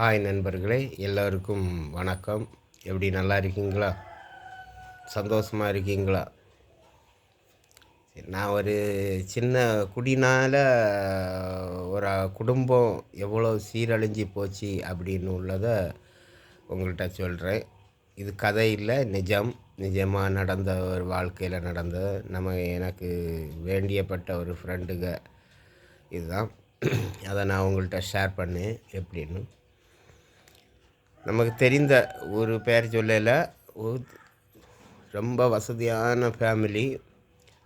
Hi நண்பர்களே எல்லோருக்கும் வணக்கம். எப்படி நல்லா இருக்கீங்களா? சந்தோஷமாக இருக்கீங்களா? சரி, நான் ஒரு சின்ன குடினால் ஒரு குடும்பம் எவ்வளோ சீரழிஞ்சு போச்சு அப்படின்னு உள்ளதை உங்கள்கிட்ட சொல்கிறேன் இது கதை இல்லை நிஜம். நிஜமாக நடந்த ஒரு வாழ்க்கையில் நடந்த நம்ம எனக்கு வேண்டியப்பட்ட ஒரு ஃப்ரெண்டுங்க இதுதான். அதை நான் உங்கள்கிட்ட ஷேர் பண்ணேன். எப்படின்னு. நமக்கு தெரிந்த ஒரு பேர் சொல்லல. ஒரு ரொம்ப வசதியான ஃபேமிலி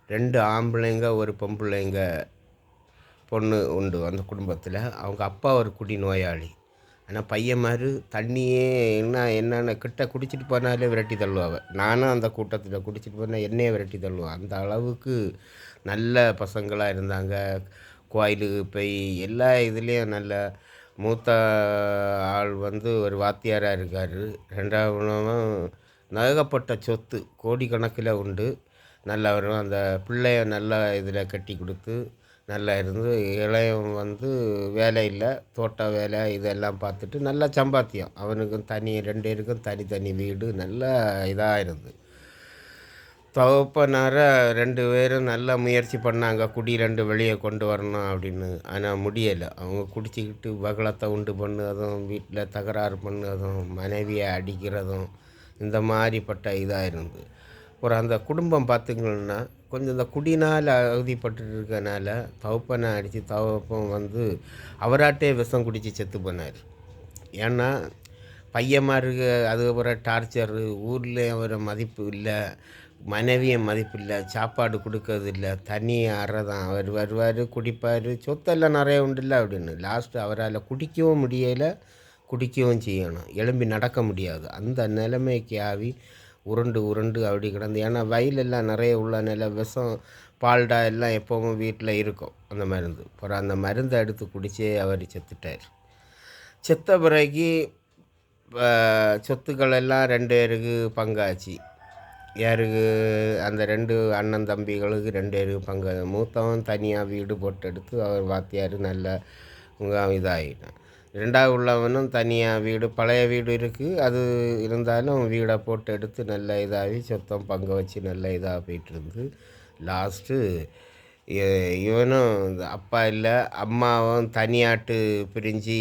ரெண்டு ஆம்பளைங்க ஒரு பொம்பளைங்க பொண்ணு உண்டு அந்த குடும்பத்தில். அவங்க அப்பா ஒரு குடி நோயாளி. ஆனால் பையன் மாதிரி தண்ணியே என்ன என்னென்ன கிட்ட குடிச்சிட்டு போனாலே விரட்டி தள்ளுவாங்க. நானும் அந்த கூட்டத்தில் குடிச்சிட்டு போனால் என்னையே விரட்டி தள்ளுவேன். அந்த அளவுக்கு நல்ல பசங்களாக இருந்தாங்க. கோயிலுக்கு போய் எல்லா இதுலேயும் நல்ல மூத்த ஆள் வந்து ஒரு வாத்தியாராக இருக்கார். ரெண்டாவதும் நகப்பட்ட சொத்து கோடிக்கணக்கில் உண்டு. நல்லவரும் அந்த பிள்ளைய நல்லா இதில் கட்டி கொடுத்து நல்லா இருந்து இளையவன் வந்து வேலை இல்லை தோட்ட வேலை இதெல்லாம் பார்த்துட்டு நல்லா சம்பாத்தியம். அவனுக்கும் தனி ரெண்டு பேருக்கும் தனித்தனி வீடு நல்லா இதாக இருந்து தகப்பனார ரெண்டு பேரும் நல்லா முயற்சி பண்ணாங்க. குடி ரெண்டு வெளியே கொண்டு வரணும் அப்படின்னு. ஆனால் முடியலை. அவங்க குடிச்சிக்கிட்டு பகலத்தை உண்டு பண்ணதும் வீட்டில் தகராறு பண்ணதும் மனைவியை அடிக்கிறதும் இந்த மாதிரிப்பட்ட இதாக இருந்து ஒரு அந்த குடும்பம் பார்த்திங்கன்னா கொஞ்சம் இந்த குடினால் அவதிப்பட்டு இருக்கனால தவப்பனை அடித்து தவப்பம் வந்து அவராட்டே விஷம் குடித்து செத்து போனார். ஏன்னா பையன்மாருக்கு அதுக்கப்புறம் டார்ச்சரு ஊரில் ஒரு மதிப்பு இல்லை மனைவியும் மதிப்பு இல்லை சாப்பாடு கொடுக்கறது இல்லை தண்ணி அறதான் அவர் வருவார் குடிப்பார் சொத்தெல்லாம் நிறைய உண்டுல்ல அப்படின்னு. லாஸ்ட்டு அவரால் குடிக்கவும் முடியலை குடிக்கவும் செய்யணும். எழும்பி நடக்க முடியாது. அந்த நிலைமைக்கு ஆவி உருண்டு உருண்டு அப்படி கிடந்து. ஏன்னா வயலெல்லாம் நிறைய உள்ள நில விஷம் பால்டா எல்லாம் எப்போவும் வீட்டில் இருக்கும். அந்த மருந்து. அப்புறம் அந்த மருந்தை எடுத்து குடிச்சே அவர் செத்துட்டார். செத்த பிறகு சொத்துக்கள் எல்லாம் ரெண்டு பேருக்கு பங்காச்சு. யாருக்கு அந்த ரெண்டு அண்ணன் தம்பிகளுக்கு ரெண்டு பேருக்கு பங்கு மூத்தவன் தனியாக வீடு போட்டு எடுத்து அவர் வாத்தியார் நல்ல இதாகிட்டான் ரெண்டாவது உள்ளவனும் தனியாக வீடு பழைய வீடு இருக்குது அது இருந்தாலும் வீடை போட்டு எடுத்து நல்ல இதாகி சொத்தம் பங்கு வச்சு நல்ல இதாக போயிட்டு இருந்து லாஸ்ட்டு இவனும் இந்த அப்பா இல்லை அம்மாவும் தனியாட்டு பிரிஞ்சு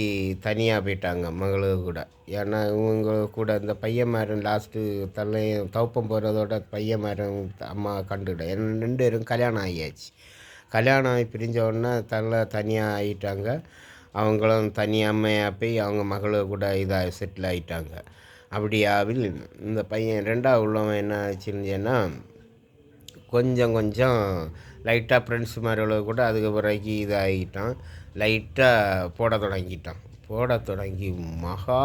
தனியாக போயிட்டாங்க மகளுக்கு கூட. ஏன்னா இவங்க கூட இந்த பையன்மாரன் லாஸ்ட்டு தலையும் தவப்பம் போகிறதோட பையன்மாரன் அம்மா கண்டுக்கிட்டேன். ஏன்னா ரெண்டு பேரும் கல்யாணம் ஆகியாச்சு. கல்யாணம் ஆகி பிரிஞ்ச உடனே தலை தனியாக ஆகிட்டாங்க. அவங்களும் தனி அம்மையாக போய் அவங்க மகளுக்கு கூட இதாக செட்டில் ஆகிட்டாங்க அப்படியாவில் இந்த பையன் ரெண்டாவது உள்ளவன் என்ன ஆச்சுன்னா கொஞ்சம் கொஞ்சம் லைட்டாக ஃப்ரெண்ட்ஸ் மாதிரி கூட அதுக்கு பிறகு இதாகிட்டான். லைட்டாக போட தொடங்கிட்டான். போட தொடங்கி மகா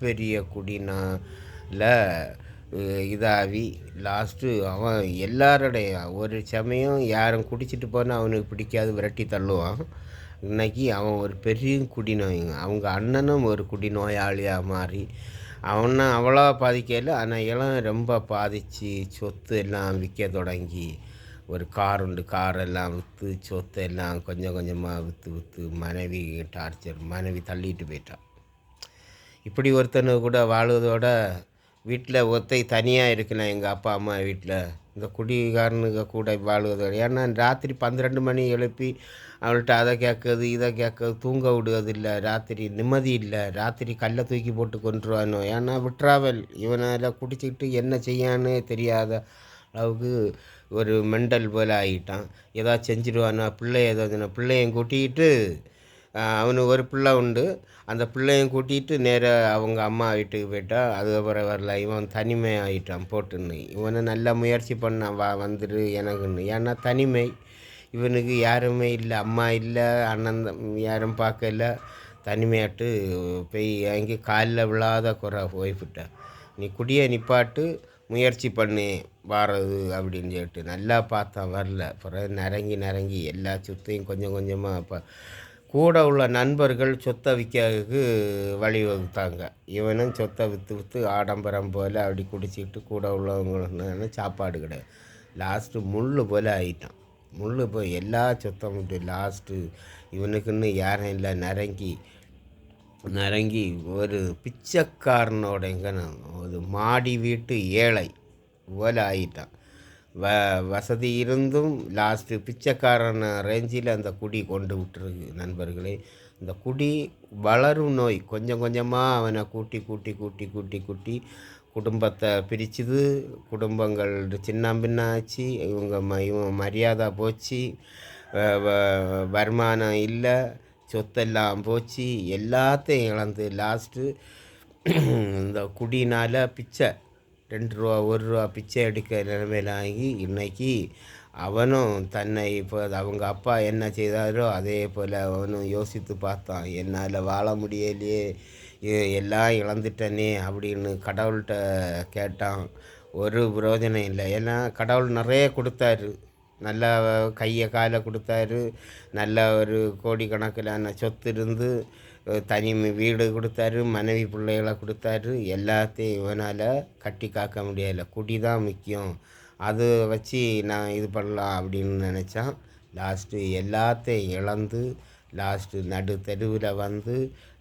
பெரிய குடினால இதாகி லாஸ்ட்டு அவன் எல்லாருடைய ஒரு சமயம் யாரும் குடிச்சிட்டு போனால் அவனுக்கு பிடிக்காது விரட்டி தள்ளுவான். இன்னைக்கு அவன் ஒரு பெரிய குடிநோய். அவங்க அண்ணனும் ஒரு குடிநோயாளியாக மாறி அவனை அவ்வளோ பாதிக்கல. ஆனால் இளம் ரொம்ப பாதித்து சொத்து எல்லாம் விற்க தொடங்கி ஒரு கார் உண்டு கார் எல்லாம் விற்று சொத்து எல்லாம் கொஞ்சம் கொஞ்சமாக விற்று விற்று மனைவி டார்ச்சர் மனைவி தள்ளிட்டு போயிட்டான் இப்படி ஒருத்தனு கூட வாழ்வதோட வீட்டில் ஒத்தை தனியாக இருக்கணும் எங்கள் அப்பா அம்மா வீட்டில் இந்த குடிகாரனுங்க கூட வாழ்வதோட ஏன்னா ராத்திரி பன்னிரெண்டு மணி எழுப்பி அவள்கிட்ட அதை கேட்கறது இதை கேட்கறது தூங்க விடுவது இல்லை ராத்திரி நிம்மதி இல்லை ராத்திரி கல்லை தூக்கி போட்டு கொண்டுருவானோ ஏன்னா விட்ராவல் இவனால் குடிச்சிக்கிட்டு என்ன செய்யான்னு தெரியாத அளவுக்கு ஒரு மெண்டல் போல் ஆகிட்டான். ஏதாவது செஞ்சிடுவானா பிள்ளை ஏதாவது பிள்ளையும் கூட்டிக்கிட்டு அவனு அவனுக்கு ஒரு பிள்ளை உண்டு. அந்த பிள்ளையும் கூட்டிகிட்டு நேராக அவங்க அம்மா வீட்டுக்கு போயிட்டான் அதுக்கப்புறம் வரல. இவன் தனிமை ஆகிட்டான் போட்டுன்னு. இவனை நல்லா முயற்சி பண்ணான் வா வந்துடு எனக்குன்னு. ஏன்னா தனிமை இவனுக்கு யாருமே இல்லை அம்மா இல்லை அண்ணன் யாரும் பார்க்கல. தனிமையாட்டு போய் அங்கே காலில் விழாத குறை போய்விட்டேன் நீ குடியை நிப்பாட்டு முயற்சி பண்ணு வாரது அப்படின்னு சொல்லிட்டு. நல்லா பார்த்தான் வரல. அப்புறம் நரங்கி நரங்கி எல்லா சொத்தையும் கொஞ்சம் கொஞ்சமாக இப்போ கூட உள்ள நண்பர்கள் சொத்தை விற்கிறதுக்கு வழிவகுத்தாங்க இவனும் சொத்தை விற்று விற்று ஆடம்பரம் போல் அப்படி குடிச்சிக்கிட்டு கூட உள்ளவங்களுக்கு சாப்பாடு கிடையாது. லாஸ்ட்டு முள் போல் ஆகிட்டான் முள் போய் எல்லா சுத்தம் விட்டு லாஸ்ட்டு இவனுக்குன்னு யாரும் இல்லை. நரங்கி நரங்கி ஒரு பிச்சைக்காரனோட எங்கன்னு ஒரு மாடி வீட்டு ஏழை போல ஆகிட்டான் வ வசதி இருந்தும் லாஸ்ட்டு பிச்சைக்காரன் ரேஞ்சில் அந்த குடி கொண்டு விட்டுருக்கு நண்பர்களே. இந்த குடி வளரும் நோய் கொஞ்சம் கொஞ்சமாக அவனை கூட்டி கூட்டி கூட்டி கூட்டி கூட்டி குடும்பத்தை பிரிச்சுது குடும்பங்கள் சின்ன பின்னாச்சு இவங்க ம இவன் மரியாதை போச்சு வ- வருமானம் இல்லை சொத்தெல்லாம் போச்சு எல்லாத்தையும் இழந்து லாஸ்ட்டு இந்த குடினால் பிச்சை ரெண்டு ரூபா ஒரு ரூபா பிச்சை எடுக்க நிலைமையில ஆகி இன்னைக்கு அவனும் தன்னை இப்போ அவங்க அப்பா என்ன செய்தாரோ அதே போல் அவனும் யோசித்து பார்த்தான் என்னால் வாழ முடியலையே எல்லாம் இழந்துட்டனே அப்படின்னு கடவுள்கிட்ட கேட்டான். ஒரு பிரயோஜனம் இல்லை. ஏன்னா கடவுள் நிறைய கொடுத்தாரு. நல்ல கையை காலை கொடுத்தாரு. நல்ல ஒரு கோடிக்கணக்கிலான சொத்து இருந்து தனி வீடு கொடுத்தாரு மனைவி பிள்ளைகளை கொடுத்தாரு. எல்லாத்தையும் இவனால் கட்டி காக்க முடியலை. குடி தான் முக்கியம். அது வச்சு நான் இது பண்ணலாம் அப்படின்னு நினச்சான். லாஸ்ட்டு எல்லாத்தையும் இழந்து லாஸ்ட்டு நடு தெருவில் வந்து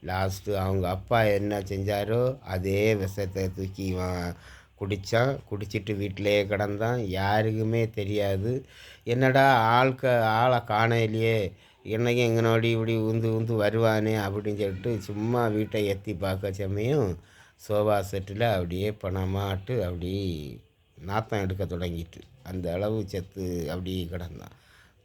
லாஸ்ட்டு அவங்க அப்பா என்ன செஞ்சாரோ அதே விஷத்தை தூக்கி இவன் குடித்தான் குடிச்சிட்டு வீட்டிலேயே கிடந்தான். யாருக்குமே தெரியாது. என்னடா ஆள்க ஆளை காணையிலையே என்னைக்கு எங்கனோடி இப்படி உந்து உந்து வருவானே அப்படின்னு சொல்லிட்டு சும்மா வீட்டை எத்தி பார்க்க சமயம் சோபா செட்டில் அப்படியே பணமாட்டு அப்படி நாத்தம் எடுக்க தொடங்கிட்டு அந்த அளவு செத்து அப்படி கிடந்தான்.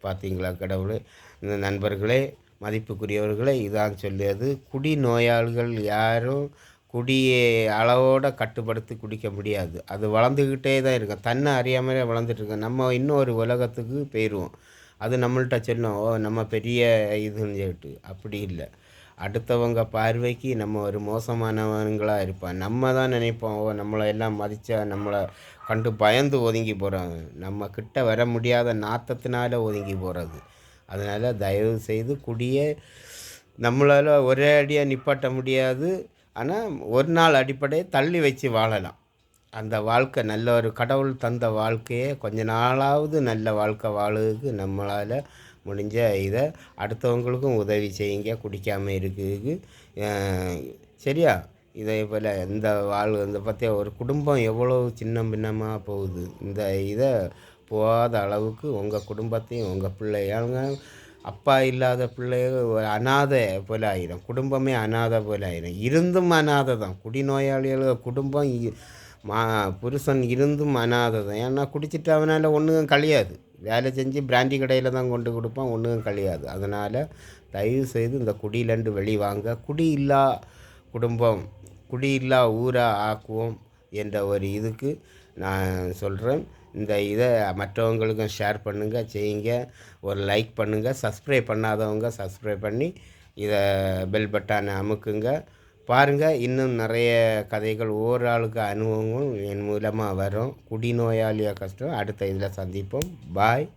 பார்த்தீங்களா கடவுளே? இந்த நண்பர்களே மதிப்புக்குரியவர்களே இதான் சொல்லியது. குடி நோயாளிகள் யாரும் குடியை அளவோடு கட்டுப்படுத்தி குடிக்க முடியாது. அது வளர்ந்துக்கிட்டே தான் இருக்கும் தன்னை அறியாமலே வளர்ந்துட்டு நம்ம இன்னொரு உலகத்துக்கு போயிடுவோம் அது நம்மள்ட்ட சொல்லும் ஓ நம்ம பெரிய இதுன்னு சொல்லிட்டு. அப்படி இல்லை. அடுத்தவங்க பார்வைக்கு நம்ம ஒரு மோசமானவங்களாக இருப்போம். நம்ம தான் நினைப்போம் ஓ நம்மளை எல்லாம் மதித்தா நம்மளை கண்டு பயந்து ஒதுங்கி போகிறாங்க நம்ம கிட்ட வர முடியாத நாத்தத்தினால ஒதுங்கி போகிறது அதனால் தயவு செய்து குடியை நம்மளால் ஒரே அடியாக நிப்பாட்ட முடியாது. ஆனால் ஒரு நாள் அடிப்படையை தள்ளி வச்சு வாழலாம். அந்த வாழ்க்கை நல்ல ஒரு கடவுள் தந்த வாழ்க்கையை கொஞ்ச நாளாவது நல்ல வாழ்க்கை வாழுறதுக்கு நம்மளால் முடிஞ்ச இதை அடுத்தவங்களுக்கும் உதவி செய்யுங்க குடிக்காமல் இருக்குது சரியா? இதே போல் இந்த வாழ் இந்த பற்றிய ஒரு குடும்பம் எவ்வளோ சின்ன பின்னமாக போகுது. இந்த இதை போகாத அளவுக்கு உங்கள் குடும்பத்தையும் உங்கள் பிள்ளைங்க அப்பா இல்லாத பிள்ளைகள் ஒரு அனாதை போல ஆயிடும் குடும்பமே அனாதை போல ஆயிடும் இருந்தும் அனாதை தான். குடிநோயாளிகள் குடும்பம் இ- மா புருஷன் இருந்தும் அனாதை தான். ஏன்னா குடிச்சிட்டு அவனால் ஒன்றும் கழியாது. வேலை செஞ்சு பிராண்டி கடையில் தான் கொண்டு கொடுப்பான். ஒன்றும் கழியாது. அதனால் தயவு செய்து இந்த குடியிலேருந்து வெளிவாங்க குடி இல்லா குடும்பம் குடி இல்லா ஊராக ஆக்குவோம் என்ற ஒரு இதுக்கு நான் சொல்கிறேன் இந்த இதை மற்றவங்களுக்கும் ஷேர் பண்ணுங்கள் செய்யுங்க. ஒரு லைக் பண்ணுங்கள் சப்ஸ்கிரைப் பண்ணாதவங்க சப்ஸ்கிரைப் பண்ணி இதை பெல் பட்டானை அமுக்குங்க. பாருங்கள் இன்னும் நிறைய கதைகள் ஒவ்வொரு ஆளுக்கு அனுபவங்களும் என் மூலமாக வரும். குடிநோயாளியாக கஷ்டம். அடுத்த இதில் சந்திப்போம். பாய்